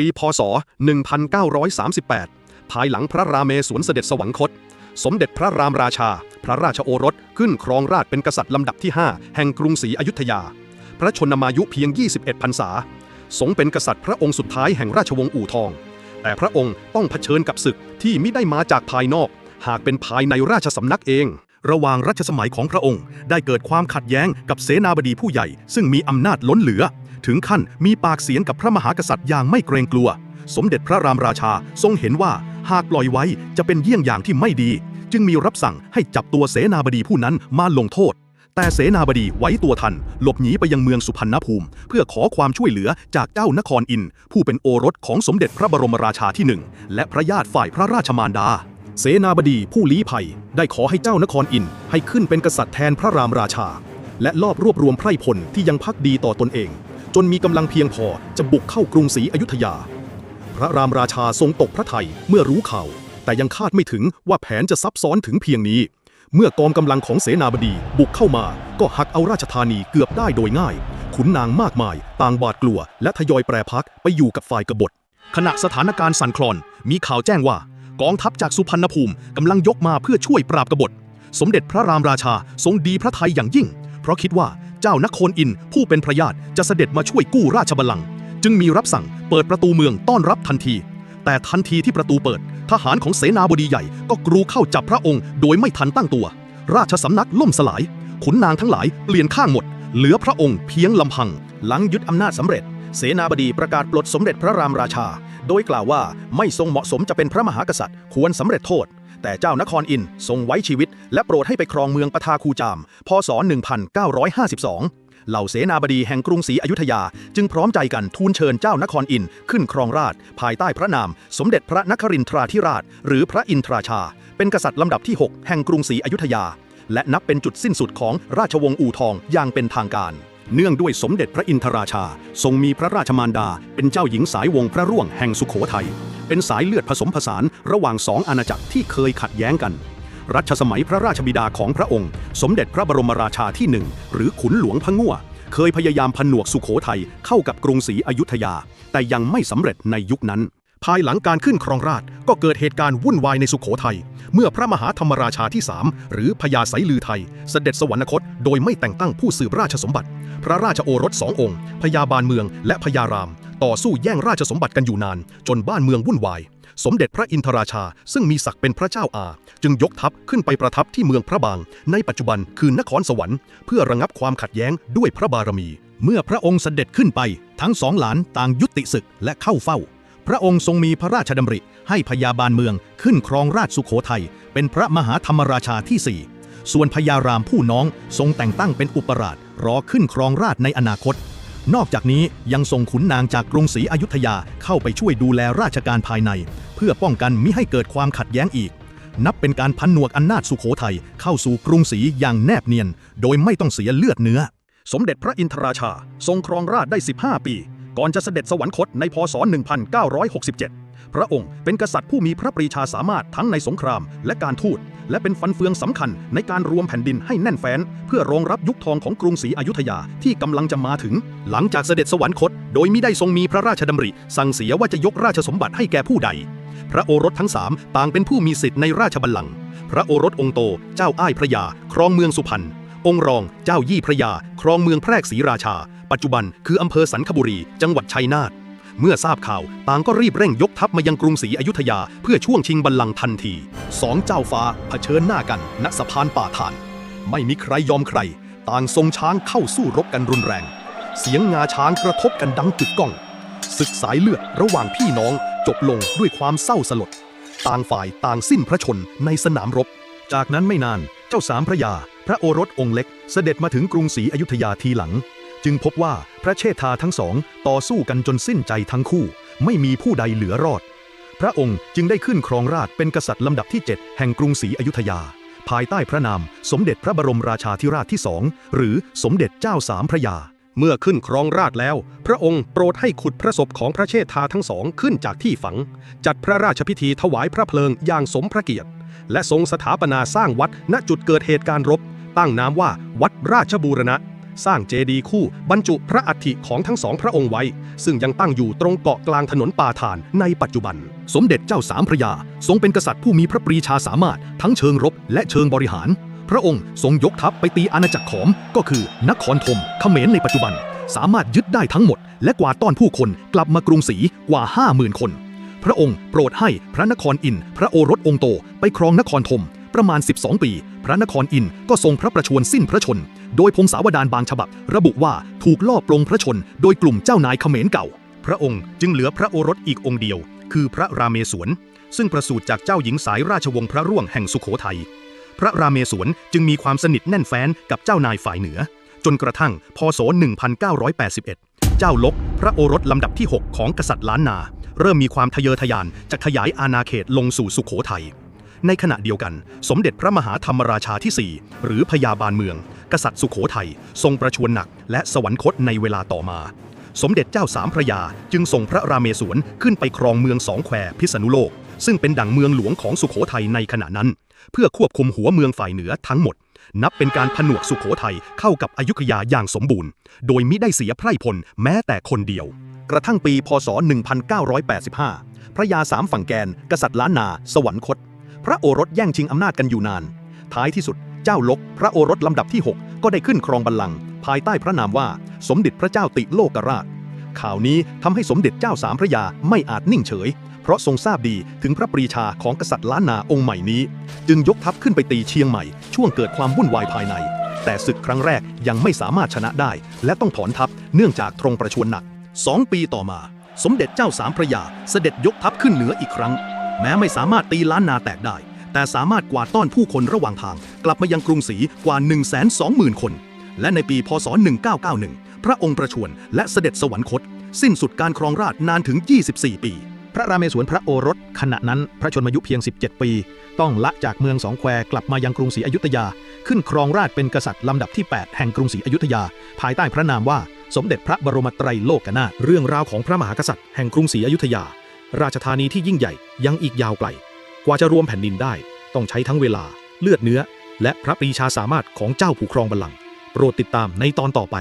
ปีพศ 1938 ภายหลังพระรามเมศวรเสด็จสวรรคต สมเด็จพระรามราชา พระราชโอรสขึ้นครองราชเป็นกษัตริย์ลำดับที่ 5 แห่งกรุงศรีอยุธยา พระชนมายุเพียง 21พรรษาทรงเป็นกษัตริย์พระองค์สุดท้ายแห่งราชวงศ์อู่ทอง แต่พระองค์ต้องเผชิญกับศึกที่ไม่ได้มาจากภายนอก หากเป็นภายในราชสำนักเอง ระหว่างรัชสมัยของพระองค์ ได้เกิดความขัดแย้งกับเสนาบดีผู้ใหญ่ ซึ่งมีอำนาจล้นเหลือ ถึงขั้นมีปากเสียงกับพระมหากษัตริย์อย่างไม่เกรงกลัว สมเด็จพระรามราชาทรงเห็นว่าหากปล่อยไว้จะเป็นเยี่ยงอย่างที่ไม่ดี จึงมีรับสั่งให้จับตัวเสนาบดีผู้นั้นมาลงโทษ แต่เสนาบดีไว้ตัวทัน หลบหนีไปยังเมืองสุพรรณภูมิ เพื่อขอความช่วยเหลือจากเจ้านครอิน ผู้เป็นโอรสของสมเด็จพระบรมราชาที่หนึ่งและพระญาติฝ่ายพระราชมารดาเสนาบดีผู้ลี้ภัย ได้ขอให้เจ้านครอินให้ขึ้นเป็นกษัตริย์แทนพระรามราชา และลอบรวบรวมไพร่พลที่ยังพักดีต่อตนเอง จนมีกำลังเพียงพอจะบุกเข้ากรุงศรีอยุธยา พระรามราชาทรงตกพระทัยเมื่อรู้ข่าว แต่ยังคาดไม่ถึงว่าแผนจะซับซ้อนถึงเพียงนี้ เมื่อกองกำลังของเสนาบดีบุกเข้ามา ก็หักเอาราชธานีเกือบได้โดยง่าย ขุนนางมากมาย ต่างบาดกลัว และทยอยแปรพักไปอยู่กับฝ่ายกบฏ ขณะสถานการณ์สั่นคลอน มีข่าวแจ้งว่ากองทัพจากสุพรรณภูมิกำลังยกมาเพื่อช่วยปราบกบฏ สมเด็จพระรามราชาทรงดีพระทัยอย่างยิ่ง เพราะคิดว่า เจ้านครอินผู้เป็นพระญาติจะเสด็จมาช่วยกู้ราชบัลลังก์จึงมีรับสั่งเปิดประตูเมืองต้อนรับทันที แต่ทันทีที่ประตูเปิด ทหารของเสนาบดีใหญ่ก็กรูเข้าจับพระองค์โดยไม่ทันตั้งตัว ราชสำนักล่มสลาย ขุนนางทั้งหลายเปลี่ยนข้างหมด เหลือพระองค์เพียงลำพัง หลังยึดอำนาจสำเร็จ เสนาบดีประกาศปลดสมเด็จพระรามราชา โดยกล่าวว่าไม่ทรงเหมาะสมจะเป็นพระมหากษัตริย์ ควรสำเร็จโทษ แต่เจ้านครอินทรงไว้ชีวิต และโปรดให้ไปครองเมืองปทาคูจาม พศ 1952 เหล่าเสนาบดีแห่งกรุงศรีอยุธยา จึงพร้อมใจกันทูลเชิญเจ้านครอินขึ้นครองราช ภายใต้พระนาม สมเด็จพระนครินทราธิราช หรือพระอินทราชา เป็นกษัตริย์ลำดับที่ 6 แห่งกรุงศรีอยุธยา และนับเป็นจุดสิ้นสุดของราชวงศ์อู่ทองอย่างเป็นทางการเนื่องด้วยสมเด็จพระอินทราชา ทรงมีพระราชมารดา เป็นเจ้าหญิงสายวงศ์พระร่วงแห่งสุขโขทัย เป็นสายเลือดผสมผสานระหว่างสองอาณาจักรที่เคยขัดแย้งกัน รัชสมัยพระราชบิดาของพระองค์ สมเด็จพระบรมราชาที่หนึ่งหรือขุนหลวงพะงั่วเคยพยายามผนวกสุขโขทัยเข้ากับกรุงศรีอยุธยา แต่ยังไม่สำเร็จในยุคนั้น ภายหลังการขึ้นครองราชก็เกิดเหตุการณ์วุ่นวายในสุขโขทัย เมื่อพระมหาธรรมราชาที่3หรือพญาไสลือไทย เสด็จสวรรคต โดยไม่แต่งตั้งผู้สืบราชสมบัติ พระราชโอรสสององค์พญาบาลเมืองและพญาราม ต่อสู้แย่งราชสมบัติกันอยู่นาน จนบ้านเมืองวุ่นวาย สมเด็จพระอินทราชา ซึ่งมีศักดิ์เป็นพระเจ้าอา จึงยกทัพขึ้นไปประทับที่เมืองพระบาง ในปัจจุบันคือนครสวรรค์เพื่อระงับความขัดแย้งด้วยพระบารมี เมื่อพระองค์เสด็จขึ้นไป ทั้งสองหลานต่างยุติศึกและเข้าเฝ้า พระองค์ทรงมีพระราชดำริ ให้พญาบาลเมืองขึ้นครองราชสุขโขทัยเป็นพระมหาธรรมราชาที่สี่ส่วนพญารามผู้น้องทรงแต่งตั้งเป็นอุปราชรอขึ้นครองราชในอนาคต นอกจากนี้ยังส่งขุนนางจากกรุงศรีอยุธยาเข้าไปช่วยดูแลราชการภายใน เพื่อป้องกันมิให้เกิดความขัดแย้งอีก นับเป็นการพันหนวกอำนาจสุขโขทัยเข้าสู่กรุงศรีอย่างแนบเนียน โดยไม่ต้องเสียเลือดเนื้อ สมเด็จพระอินทราชา ทรงครองราชได้ 15 ปี ก่อนจะเสด็จสวรรคตในพศ 1967 พระองค์เป็นกษัตริย์ผู้มีพระปรีชาสามารถทั้งในสงครามและการทูต และเป็นฟันเฟืองสำคัญในการรวมแผ่นดินให้แน่นแฟ้น เพื่อรองรับยุคทองของกรุงศรีอยุธยาที่กำลังจะมาถึง หลังจากเสด็จสวรรคต โดยมิได้ทรงมีพระราชดำริ สั่งเสียว่าจะยกราชสมบัติให้แก่ผู้ใด พระโอรสทั้งสามต่างเป็นผู้มีสิทธิ์ในราชบัลลังก์พระโอรสองโต เจ้าอ้ายพระยา ครองเมืองสุพรรณองค์รองเจ้ายี่พระยา ครองเมืองแพรกศรีราชา ปัจจุบันคืออำเภอสันคบุรี จังหวัดชัยนาท เมื่อทราบข่าว ต่างก็รีบเร่งยกทัพมายังกรุงศรีอยุธยา เพื่อช่วงชิงบัลลังก์ทันทีสองเจ้าฟ้าเผชิญหน้ากันณสะพานป่าฐาน ไม่มีใครยอมใคร ต่างทรงช้างเข้าสู้รบกันรุนแรง เสียงงาช้างกระทบกันดังกึกก้องศึกสายเลือดระหว่างพี่น้องจบลงด้วยความเศร้าสลด ต่างฝ่ายต่างสิ้นพระชนในสนามรบ จากนั้นไม่นานเจ้าสามพระยา พระโอรสองค์เล็ก เสด็จมาถึงกรุงศรีอยุธยาทีหลัง จึงพบว่าพระเชษฐาทั้งสองต่อสู้กันจนสิ้นใจทั้งคู่ ไม่มีผู้ใดเหลือรอด พระองค์จึงได้ขึ้นครองราชเป็นกษัตริย์ลำดับที่ 7 แห่งกรุงศรีอยุธยา ภายใต้พระนาม สมเด็จพระบรมราชาธิราชที่สองหรือสมเด็จเจ้าสามพระยา เมื่อขึ้นครองราชแล้ว พระองค์โปรดให้ขุดพระศพของพระเชษฐาทั้งสองขึ้นจากที่ฝัง จัดพระราชพิธีถวายพระเพลิงอย่างสมพระเกียรติ และทรงสถาปนาสร้างวัดณจุดเกิดเหตุการณ์รบ ตั้งนามว่าวัดราชบูรณะ สร้างเจดีย์คู่บรรจุพระอัฐิของทั้งสองพระองค์ไว้ ซึ่งยังตั้งอยู่ตรงเกาะกลางถนนป่าทานในปัจจุบัน สมเด็จเจ้าสามพระยา ทรงเป็นกษัตริย์ผู้มีพระปรีชาสามารถ ทั้งเชิงรบและเชิงบริหาร พระองค์ทรงยกทัพไปตีอาณาจักรขอม ก็คือนครธมเขมรในปัจจุบัน สามารถยึดได้ทั้งหมด และกวาดต้อนผู้คนกลับมากรุงศรีกว่า 50,000 คน พระองค์โปรดให้พระนครอินทร์พระโอรสองค์โตไปครองนครธม ประมาณ 12 ปี พระนครอินก็ทรงพระประชวรสิ้นพระชน โดยพงศาวดารบางฉบับ ระบุว่าถูกล่อปลงพระชน โดยกลุ่มเจ้านายเขมรเก่า พระองค์จึงเหลือพระโอรสอีกองค์เดียว คือพระรามเสวนซึ่งประสูติจากเจ้าหญิงสายราชวงศ์พระร่วงแห่งสุโขทัย พระรามเสวนจึงมีความสนิทแน่นแฟ้นกับเจ้านายฝ่ายเหนือ จนกระทั่งพศ 1981 เจ้าลก พระโอรสลำดับที่ 6 ของกษัตริย์ล้านนา เริ่มมีความทะเยอทะยานจะขยายอาณาเขตลงสู่สุโขทัย ในขณะเดียวกัน สมเด็จพระมหาธรรมราชาที่ 4 หรือพญาบาลเมือง กษัตริย์สุโขทัยทรงประชวรหนักและสวรรคตในเวลาต่อมา สมเด็จเจ้าสามพระยาจึงส่งพระรามเสวนขึ้นไปครองเมืองสองแควพิษณุโลก ซึ่งเป็นดั่งเมืองหลวงของสุโขทัยในขณะนั้น เพื่อควบคุมหัวเมืองฝ่ายเหนือทั้งหมด นับเป็นการผนวกสุโขทัยเข้ากับอยุธยาอย่างสมบูรณ์ โดยมิได้เสียไพร่พลแม้แต่คนเดียวกระทั่งปี พศ 1985 พระยาสามฝั่งแกน กษัตริย์ล้านนา สวรรคต พระโอรสแย่งชิงอำนาจกันอยู่นาน ท้ายที่สุดเจ้าลก พระโอรสลำดับที่ 6 ก็ได้ขึ้นครองบัลลังก์ภายใต้พระนามว่าสมเด็จพระเจ้าติโลกราช ข่าวนี้ทำให้สมเด็จเจ้าสามพระยาไม่อาจนิ่งเฉย เพราะทรงทราบดีถึงพระปรีชาของกษัตริย์ล้านนาองค์ใหม่นี้ จึงยกทัพขึ้นไปตีเชียงใหม่ ช่วงเกิดความวุ่นวายภายใน แต่ศึกครั้งแรกยังไม่สามารถชนะได้ และต้องถอนทัพเนื่องจากทรงประชวรหนักสองปีต่อมา สมเด็จเจ้าสามพระยาเสด็จยกทัพขึ้นเหนืออีกครั้ง แม้ไม่สามารถตีล้านนาแตกได้ แต่สามารถกวาดต้อนผู้คนระหว่างทาง กลับมายังกรุงศรีกว่า 1 2 0 0 0 0 คน และในปีพศ 1991 พระองค์ประชวรและเสด็จสวรรคต สิ้นสุดการครองราชนานถึง 24 ปี พระรามเสวนพระโอรส ขณะนั้นพระชนมายุเพียง 17 ปี ต้องละจากเมืองสองแควกลับมายังกรุงศรีอยุธยา ขึ้นครองราชเป็นกษัตริย์ลำดับที่ 8 แห่งกรุงศรีอยุธยา ภายใต้พระนามว่าสมเด็จพระบรมไตรโลกนาถเรื่องราวของพระมหากษัตริย์แห่งกรุงศรีอยุธยา ราชธานีที่ยิ่งใหญ่ยังอีกยาวไกล กว่าจะรวมแผ่นดินได้ ต้องใช้ทั้งเวลาเลือดเนื้อ และพระปรีชาสามารถของเจ้าผู้ครองบัลลังก์โปรดติดตามในตอนต่อไป